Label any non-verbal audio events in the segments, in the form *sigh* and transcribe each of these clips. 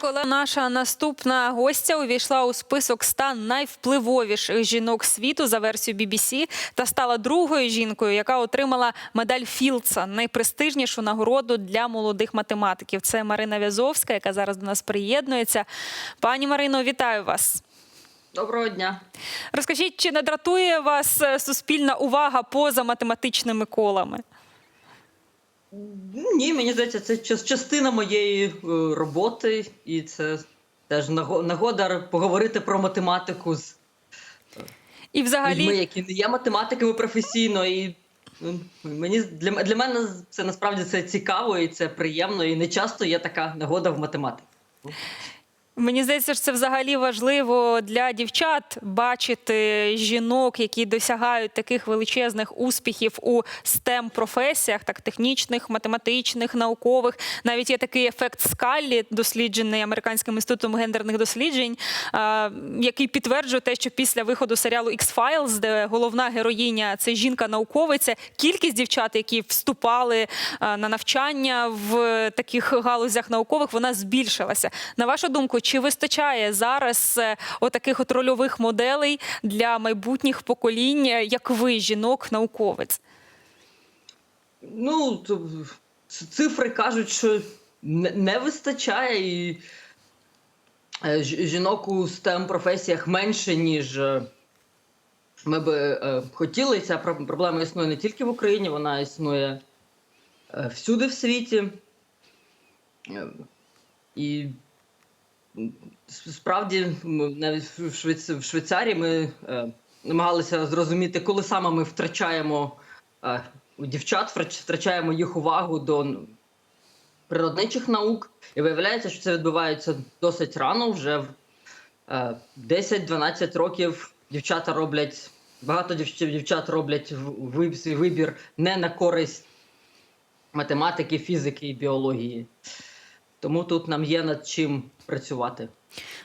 Коли наша наступна гостя увійшла у список 100 найвпливовіших жінок світу за версією BBC та стала другою жінкою, яка отримала медаль Філдса, найпрестижнішу нагороду для молодих математиків. Це Марина В'язовська, яка зараз до нас приєднується. Пані Марино, вітаю вас. Доброго дня. Розкажіть, чи не дратує вас е, суспільна увага поза математичними колами? Ні, мені здається, це частина моєї е, роботи, і це теж нагода поговорити про математику з І взагалі, людьми, які не є математиками професійно. І ну, мені для, для мене це насправді це цікаво і це приємно. І не часто є така нагода в математиці. Мені здається, що це взагалі важливо для дівчат бачити жінок, які досягають таких величезних успіхів у stem професіях, так технічних, математичних, наукових. Навіть є такий ефект Скаллі, досліджений американським інститутом гендерних досліджень, який підтверджує те, що після виходу серіалу X-Files, де головна героїня це жінка-науковиця, кількість дівчат, які вступали на навчання в таких галузях наукових, вона збільшилася. На вашу думку, чи вистачає зараз е, отаких от рольових моделей для майбутніх поколінь, е, як ви, жінок-науковець? Ну, цифри кажуть, що не, вистачає, і е, жінок у STEM професіях менше, ніж ми би хотіли. Ця проблема існує не тільки в Україні, вона існує всюди в світі. І справді, навіть в Швейц- в Швейцарії ми е, намагалися зрозуміти, коли саме ми втрачаємо е, дівчат, втрачаємо їх увагу до природничих наук. І виявляється, що це відбувається досить рано, вже в е, 10-12 років дівчата роблять. Багато дівч- дівчат роблять свій вибір не на користь математики, фізики і біології. Тому тут нам є над чим працювати.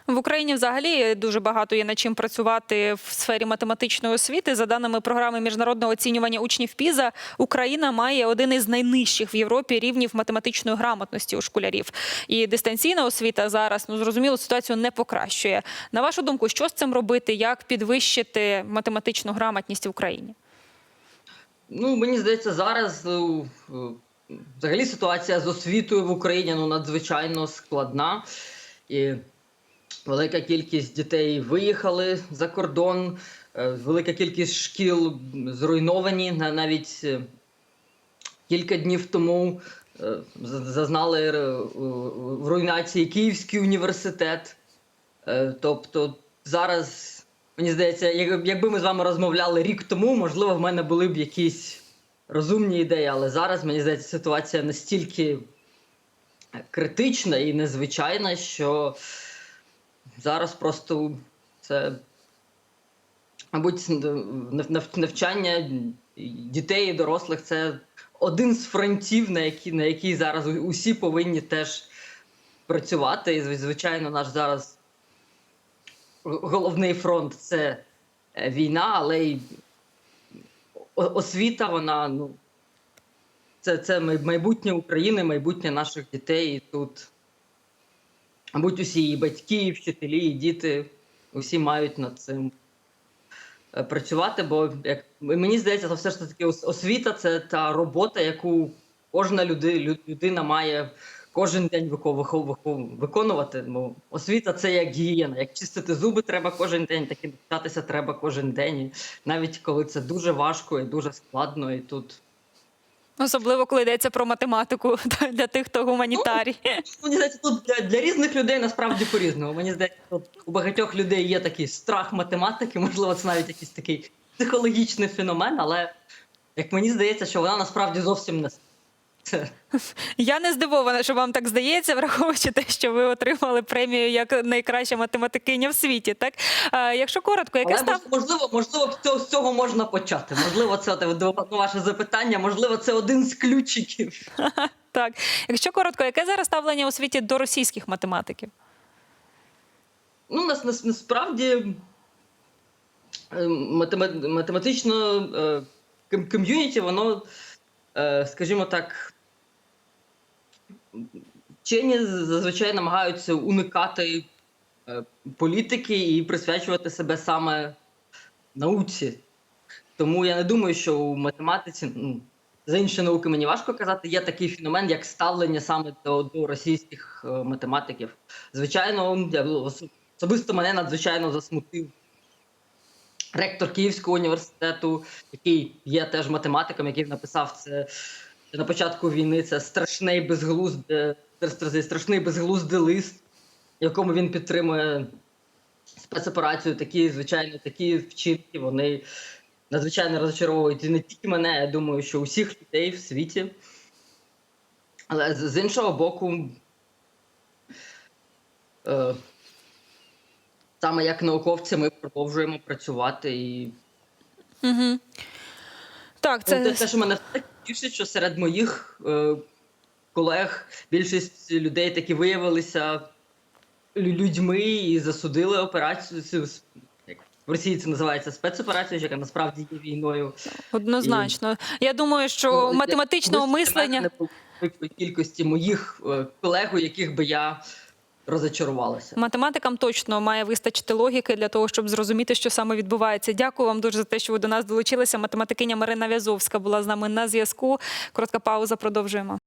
В Україні взагалі дуже багато є над чим працювати в сфері математичної освіти. За даними програми міжнародного оцінювання учнів ПІЗа, Україна має один із найнижчих в Європі рівнів математичної грамотності у школярів. І дистанційна освіта зараз ну зрозуміло ситуацію не покращує. На вашу думку, що з цим робити? Як підвищити математичну грамотність в Україні? Ну, мені здається, зараз ну, е, взагалі ситуація з освітою в Україні ну, надзвичайно складна. І велика кількість дітей виїхали за кордон, е, велика кількість шкіл зруйновані. Навіть е, кілька днів тому е, зазнали в руйнації Київський університет. Тобто зараз, мені здається, як- якби ми з вами розмовляли рік тому, можливо, в мене були б якісь розумні ідеї, але зараз, мені здається, ситуація настільки критична і незвичайна, що зараз просто це, мабуть, нав- нав- навчання дітей і дорослих це один з фронтів, на який, на який зараз усі повинні теж працювати. І, звичайно, наш зараз головний фронт це е, війна, але й освіта, вона ну. Це, це майбутнє України, майбутнє наших дітей. Тут, мабуть, усі і батьки, і вчителі, і діти, усі мають над цим е, працювати. Бо як мені здається, це все ж таки освіта це та робота, яку кожна люди, людина має кожен день вико- вико- вико- виконувати. Бо освіта це як гігієна. Як чистити зуби треба кожен день, так і навчатися треба кожен день. Навіть коли це дуже важко і дуже складно, і тут. Особливо коли йдеться про математику *laughs* для тих, хто гуманітарій. Мені здається, тут для, для різних людей насправді по-різному. Мені здається, тут у багатьох людей є такий страх математики, можливо, це навіть якийсь такий психологічний феномен, але як мені здається, що вона насправді зовсім не це. Я не здивована, що вам так здається, враховуючи те, що ви отримали премію як найкраща математикиня в світі. Так а, якщо коротко, яке став можливо, можливо, з цього, можна почати. Можливо, це ваше запитання, можливо, це один з ключиків. *laughs* так, якщо коротко, яке зараз ставлення у світі до російських математиків? Ну, нас, нас насправді е, математично е, ком'юніті, воно, скажімо так, вчені зазвичай намагаються уникати е, політики і присвячувати себе саме науці. Тому я не думаю, що у математиці, ну, за інші науки мені важко казати, є такий феномен, як ставлення саме до, до російських е, математиків. Звичайно, я, особисто мене надзвичайно засмутив ректор Київського університету, який є теж математиком, який написав це на початку війни. Це страшний безглузде, страшний безглуздий лист, якому він підтримує спецоперацію. Такі, звичайно, такі вчинки вони надзвичайно розчаровують і не тільки мене, я думаю, що усіх людей в світі. Але з іншого боку, е, саме як науковці ми продовжуємо працювати і Угу. Так, це... те, що мене тішить, що серед моїх е, колег більшість людей таки виявилися людьми і засудили операцію. В Росії це називається спецоперацією, яка насправді є війною. однозначно. Я думаю, що Ну, математичного мислення. не кількості моїх е, колег, у яких би я розочарувалася. Математикам точно має вистачити логіки для того, щоб зрозуміти, що саме відбувається. Дякую вам дуже за те, що ви до нас долучилися. Математикиня Марина В'язовська була з нами на зв'язку. Коротка пауза. Продовжуємо.